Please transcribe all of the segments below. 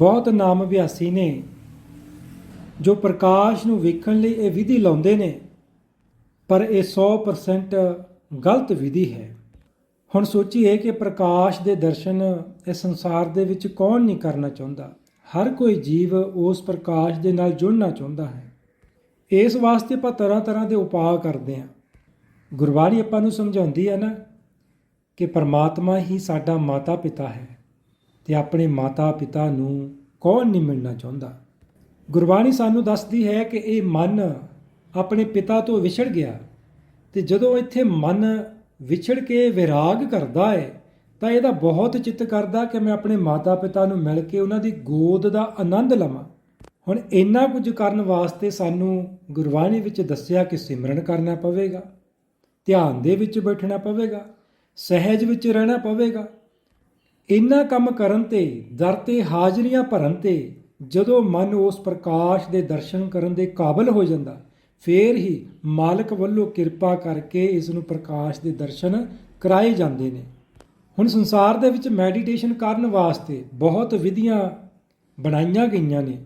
ਬਹੁਤ ਨਾਮ ਅਭਿਆਸੀ ਨੇ, ਜੋ ਪ੍ਰਕਾਸ਼ ਨੂੰ ਵੇਖਣ ਲਈ ਇਹ ਵਿਧੀ ਲਾਉਂਦੇ ਨੇ, ਪਰ ਇਹ 100% ਗਲਤ ਵਿਧੀ ਹੈ। ਹੁਣ ਸੋਚੀਏ ਕਿ ਪ੍ਰਕਾਸ਼ ਦੇ ਦਰਸ਼ਨ ਇਸ ਸੰਸਾਰ ਦੇ ਵਿੱਚ ਕੌਣ ਨਹੀਂ ਕਰਨਾ ਚਾਹੁੰਦਾ? ਹਰ ਕੋਈ ਜੀਵ ਉਸ ਪ੍ਰਕਾਸ਼ ਦੇ ਨਾਲ ਜੁੜਨਾ ਚਾਹੁੰਦਾ ਹੈ। ਇਸ ਵਾਸਤੇ ਆਪਾਂ ਤਰ੍ਹਾਂ ਤਰ੍ਹਾਂ ਦੇ ਉਪਾਅ ਕਰਦੇ ਹਾਂ। ਗੁਰਬਾਣੀ ਆਪਾਂ ਨੂੰ ਸਮਝਾਉਂਦੀ ਹੈ ਨਾ ਕਿ ਪਰਮਾਤਮਾ ਹੀ ਸਾਡਾ ਮਾਤਾ ਪਿਤਾ ਹੈ। ਤੇ ਆਪਣੇ ਮਾਤਾ ਪਿਤਾ ਨੂੰ ਕੌਣ ਨਹੀਂ ਮਿਲਣਾ ਚਾਹੁੰਦਾ? ਗੁਰਬਾਣੀ ਸਾਨੂੰ ਦੱਸਦੀ ਹੈ ਕਿ ਇਹ ਮਨ ਆਪਣੇ ਪਿਤਾ ਤੋਂ ਵਿਛੜ ਗਿਆ ਤੇ ਜਦੋਂ ਇੱਥੇ ਮਨ ਵਿਛੜ ਕੇ ਵਿਰਾਗ ਕਰਦਾ ਹੈ, ਤਾਂ ਇਹਦਾ ਬਹੁਤ ਚਿੱਤ ਕਰਦਾ ਕਿ ਮੈਂ ਆਪਣੇ ਮਾਤਾ ਪਿਤਾ ਨੂੰ ਮਿਲ ਕੇ ਉਹਨਾਂ ਦੀ ਗੋਦ ਦਾ ਆਨੰਦ ਲਵਾਂ। ਹੁਣ ਇੰਨਾ ਕੁਝ ਕਰਨ ਵਾਸਤੇ ਸਾਨੂੰ ਗੁਰਬਾਣੀ ਵਿੱਚ ਦੱਸਿਆ ਕਿ ਸਿਮਰਨ ਕਰਨਾ ਪਵੇਗਾ, ਧਿਆਨ ਦੇ ਵਿੱਚ ਬੈਠਣਾ ਪਵੇਗਾ, ਸਹਿਜ ਵਿੱਚ ਰਹਿਣਾ ਪਵੇਗਾ। ਇੰਨਾ ਕੰਮ ਕਰਨ ਤੇ, ਦਰ ਤੇ ਹਾਜ਼ਰੀਆਂ ਭਰਨ ਤੇ ਜਦੋਂ ਮਨ ਉਸ ਪ੍ਰਕਾਸ਼ ਦੇ ਦਰਸ਼ਨ ਕਰਨ ਦੇ ਕਾਬਲ ਹੋ ਜਾਂਦਾ, ਫੇਰ ਹੀ ਮਾਲਕ ਵੱਲੋਂ ਕਿਰਪਾ ਕਰਕੇ ਇਸ ਨੂੰ ਪ੍ਰਕਾਸ਼ ਦੇ ਦਰਸ਼ਨ ਕਰਾਏ ਜਾਂਦੇ ਨੇ। ਹੁਣ ਸੰਸਾਰ ਦੇ ਵਿੱਚ ਮੈਡੀਟੇਸ਼ਨ ਕਰਨ ਵਾਸਤੇ ਬਹੁਤ ਵਿਧੀਆਂ ਬਣਾਈਆਂ ਗਈਆਂ ਨੇ,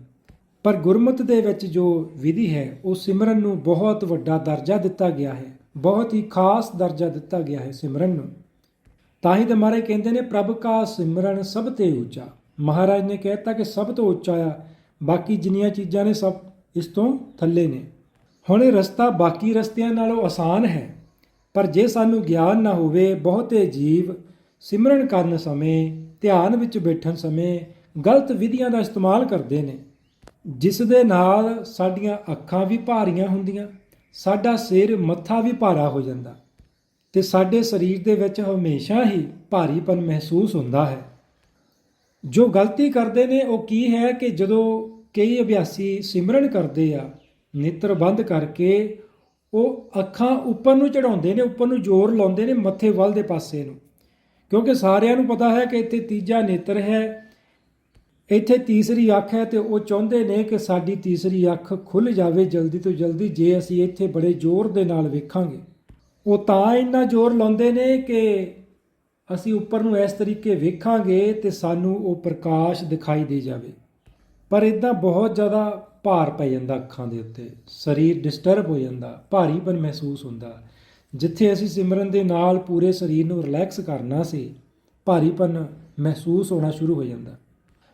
ਪਰ ਗੁਰਮਤ ਦੇ ਵਿੱਚ ਜੋ ਵਿਧੀ ਹੈ, ਉਹ ਸਿਮਰਨ ਨੂੰ ਬਹੁਤ ਵੱਡਾ ਦਰਜਾ ਦਿੱਤਾ ਗਿਆ ਹੈ, ਬਹੁਤ ਹੀ ਖਾਸ ਦਰਜਾ ਦਿੱਤਾ ਗਿਆ ਹੈ ਸਿਮਰਨ ਨੂੰ। ਤਾਂ ਹੀ ਤਾਂ ਮਹਾਰਾਜ ਕਹਿੰਦੇ ਨੇ, ਪ੍ਰਭ ਕਾ ਸਿਮਰਨ ਸਭ ਤੇ ਉੱਚਾ। ਮਹਾਰਾਜ ਨੇ ਕਹਿਤਾ ਕਿ ਸਭ ਤੋਂ ਉੱਚਾ ਆ, ਬਾਕੀ ਜਿੰਨੀਆਂ ਚੀਜ਼ਾਂ ਨੇ ਸਭ ਇਸ ਤੋਂ ਥੱਲੇ ਨੇ। ਹੁਣ ਇਹ ਰਸਤਾ ਬਾਕੀ ਰਸਤਿਆਂ ਨਾਲੋਂ ਆਸਾਨ ਹੈ, ਪਰ ਜੇ ਸਾਨੂੰ ਗਿਆਨ ਨਾ ਹੋਵੇ, ਬਹੁਤੇ ਜੀਵ ਸਿਮਰਨ ਕਰਨ ਸਮੇਂ, ਧਿਆਨ ਵਿੱਚ ਬੈਠਣ ਸਮੇਂ ਗਲਤ ਵਿਧੀਆਂ ਦਾ ਇਸਤੇਮਾਲ ਕਰਦੇ ਨੇ। ਜਿਸ ਦੇ ਨਾਲ ਸਾਡੀਆਂ ਅੱਖਾਂ ਵੀ ਭਾਰੀਆਂ ਹੁੰਦੀਆਂ, ਸਾਡਾ ਸਿਰ ਮੱਥਾ ਵੀ ਭਾਰਾ ਹੋ ਜਾਂਦਾ। ਤੇ ਸਾਡੇ ਸਰੀਰ ਦੇ ਵਿੱਚ ਹਮੇਸ਼ਾ ਹੀ ਭਾਰੀਪਨ ਮਹਿਸੂਸ ਹੁੰਦਾ ਹੈ। ਜੋ ਗਲਤੀ ਕਰਦੇ ਨੇ, ਉਹ ਕੀ ਹੈ ਕਿ ਜਦੋਂ ਕਈ ਅਭਿਆਸੀ ਸਿਮਰਨ ਕਰਦੇ ਆ, ਨੇਤਰ ਬੰਦ ਕਰਕੇ, ਉਹ ਅੱਖਾਂ ਉੱਪਰ ਨੂੰ ਚੜਾਉਂਦੇ ਨੇ, ਉੱਪਰ ਨੂੰ ਜ਼ੋਰ ਲਾਉਂਦੇ ਨੇ ਮੱਥੇ ਵੱਲ ਦੇ ਪਾਸੇ ਨੂੰ। ਕਿਉਂਕਿ ਸਾਰਿਆਂ ਨੂੰ ਪਤਾ ਹੈ ਕਿ ਇੱਥੇ ਤੀਜਾ ਨੇਤਰ ਹੈ। ਇੱਥੇ ਤੀਸਰੀ ਅੱਖ ਹੈ ਤੇ ਉਹ ਚਾਹੁੰਦੇ ਨੇ ਕਿ ਸਾਡੀ ਤੀਸਰੀ ਅੱਖ ਖੁੱਲ ਜਾਵੇ ਜਲਦੀ ਤੋਂ ਜਲਦੀ, ਜੇ ਅਸੀਂ ਇੱਥੇ ਬੜੇ ਜ਼ੋਰ ਦੇ ਨਾਲ ਵੇਖਾਂਗੇ। ਉਹ ਤਾਂ ਇੰਨਾ ਜ਼ੋਰ ਲਾਉਂਦੇ ਨੇ ਕਿ ਅਸੀਂ ਉੱਪਰ ਨੂੰ ਇਸ ਤਰੀਕੇ ਵੇਖਾਂਗੇ ਤੇ ਸਾਨੂੰ ਉਹ ਪ੍ਰਕਾਸ਼ ਦਿਖਾਈ ਦੇ ਜਾਵੇ। ਪਰ ਇਦਾਂ ਬਹੁਤ ਜ਼ਿਆਦਾ ਭਾਰ ਪੈ ਜਾਂਦਾ ਅੱਖਾਂ ਦੇ ਉੱਤੇ। ਸਰੀਰ ਡਿਸਟਰਬ ਹੋ ਜਾਂਦਾ, ਭਾਰੀਪਨ ਮਹਿਸੂਸ ਹੁੰਦਾ। ਜਿੱਥੇ ਅਸੀਂ ਸਿਮਰਨ ਦੇ ਨਾਲ ਪੂਰੇ ਸਰੀਰ ਨੂੰ ਰਿਲੈਕਸ ਕਰਨਾ ਸੀ, ਭਾਰੀਪਨ ਮਹਿਸੂਸ ਹੋਣਾ ਸ਼ੁਰੂ ਹੋ ਜਾਂਦਾ।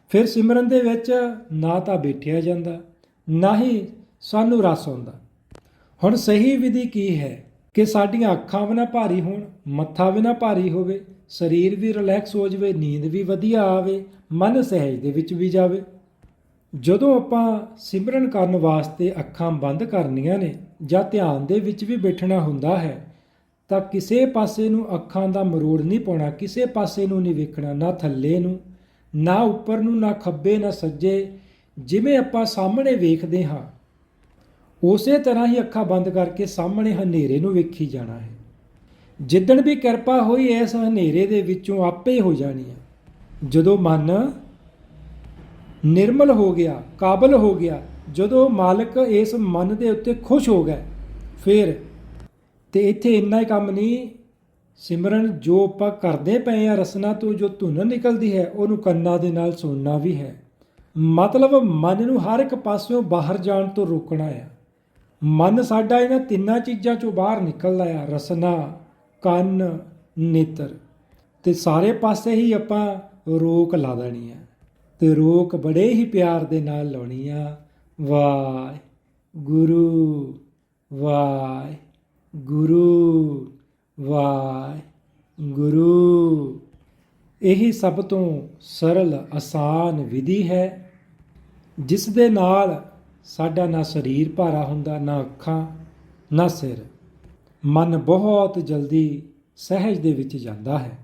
ਫਿਰ ਸਿਮਰਨ ਦੇ ਵਿੱਚ ਨਾ ਤਾਂ ਬੈਠਿਆ ਜਾਂਦਾ, ਨਾ ਹੀ ਸਾਨੂੰ ਰਸ ਆਉਂਦਾ। ਹੁਣ ਸਹੀ ਵਿਧੀ ਕੀ ਹੈ? ਕਿ ਸਾਡੀਆਂ ਅੱਖਾਂ ਵੀ ਨਾ ਭਾਰੀ ਹੋਣ, ਮੱਥਾ ਵੀ ਨਾ ਭਾਰੀ ਹੋਵੇ, ਸਰੀਰ ਵੀ ਰਿਲੈਕਸ ਹੋ ਜਾਵੇ, ਨੀਂਦ ਵੀ ਵਧੀਆ ਆਵੇ, ਮਨ ਸਹਿਜ ਦੇ ਵਿੱਚ ਵੀ ਜਾਵੇ। ਜਦੋਂ ਆਪਾਂ ਸਿਮਰਨ ਕਰਨ ਵਾਸਤੇ ਅੱਖਾਂ ਬੰਦ ਕਰਨੀਆਂ ਨੇ ਜਾਂ ਧਿਆਨ ਦੇ ਵਿੱਚ ਵੀ ਬੈਠਣਾ ਹੁੰਦਾ ਹੈ, ਤਾਂ ਕਿਸੇ ਪਾਸੇ ਨੂੰ ਅੱਖਾਂ ਦਾ ਮਰੋੜ ਨਹੀਂ ਪਾਉਣਾ, ਕਿਸੇ ਪਾਸੇ ਨੂੰ ਨਹੀਂ ਵੇਖਣਾ, ਨਾ ਥੱਲੇ ਨੂੰ, ਨਾ ਉੱਪਰ ਨੂੰ, ਨਾ ਖੱਬੇ, ਨਾ ਸੱਜੇ, ਜਿਵੇਂ ਆਪਾਂ ਸਾਹਮਣੇ ਵੇਖਦੇ ਹਾਂ ਉਸੇ ਤਰ੍ਹਾਂ ਹੀ ਅੱਖਾਂ ਬੰਦ ਕਰਕੇ ਸਾਹਮਣੇ ਹਨੇਰੇ ਨੂੰ ਵੇਖੀ ਜਾਣਾ ਹੈ। ਜਿੱਦਣ ਵੀ ਕਿਰਪਾ ਹੋਈ, ਇਸ ਹਨੇਰੇ ਦੇ ਵਿੱਚੋਂ ਆਪੇ ਹੋ ਜਾਣੀ ਹੈ। ਜਦੋਂ ਮਨ ਨਿਰਮਲ ਹੋ ਗਿਆ, ਕਾਬਲ ਹੋ ਗਿਆ, ਜਦੋਂ ਮਾਲਕ ਇਸ ਮਨ ਦੇ ਉੱਤੇ ਖੁਸ਼ ਹੋ ਗਿਆ ਫਿਰ ਤੇ ਇੱਥੇ ਇੰਨਾ ਹੀ ਕੰਮ ਨਹੀਂ, ਸਿਮਰਨ, ਜੋ ਆਪਾਂ ਕਰਦੇ ਪਏ ਆ ਰਸਨਾ ਤੋਂ ਜੋ ਧੁਨ ਨਿਕਲਦੀ ਹੈ, ਉਹਨੂੰ ਕੰਨਾਂ ਦੇ ਨਾਲ ਸੁਣਨਾ ਵੀ ਹੈ। ਮਤਲਬ ਮਨ ਨੂੰ ਹਰ ਇੱਕ ਪਾਸਿਓਂ ਬਾਹਰ ਜਾਣ ਤੋਂ ਰੋਕਣਾ ਹੈ। ਮਨ ਸਾਡਾ ਇਹਨਾਂ ਤਿੰਨਾਂ ਚੀਜ਼ਾਂ ਚੋਂ ਬਾਹਰ ਨਿਕਲਦਾ ਆ, ਰਸਨਾ, ਕੰਨ, ਨੇਤਰ। ਤੇ ਸਾਰੇ ਪਾਸੇ ਹੀ ਆਪਾਂ ਰੋਕ ਲਾ ਦੇਣੀ ਆ। ਤੇ ਰੋਕ ਬੜੇ ਹੀ ਪਿਆਰ ਦੇ ਨਾਲ ਲਾਉਣੀ ਆ। ਵਾਹਿ ਗੁਰੂ ਵਾਹਿ ਗੁਰੂ ਵਾਹਿ ਗੁਰੂ ਇਹ ਸਭ ਤੋਂ ਸਰਲ, ਆਸਾਨ ਵਿਧੀ ਹੈ ਜਿਸ ਦੇ ਨਾਲ ਸਾਡਾ ਨਾ ਸਰੀਰ ਭਾਰਾ ਹੁੰਦਾ, ਨਾ ਅੱਖਾਂ, ਨਾ ਸਿਰ। ਮਨ ਬਹੁਤ ਜਲਦੀ ਸਹਿਜ ਦੇ ਵਿੱਚ ਜਾਂਦਾ ਹੈ।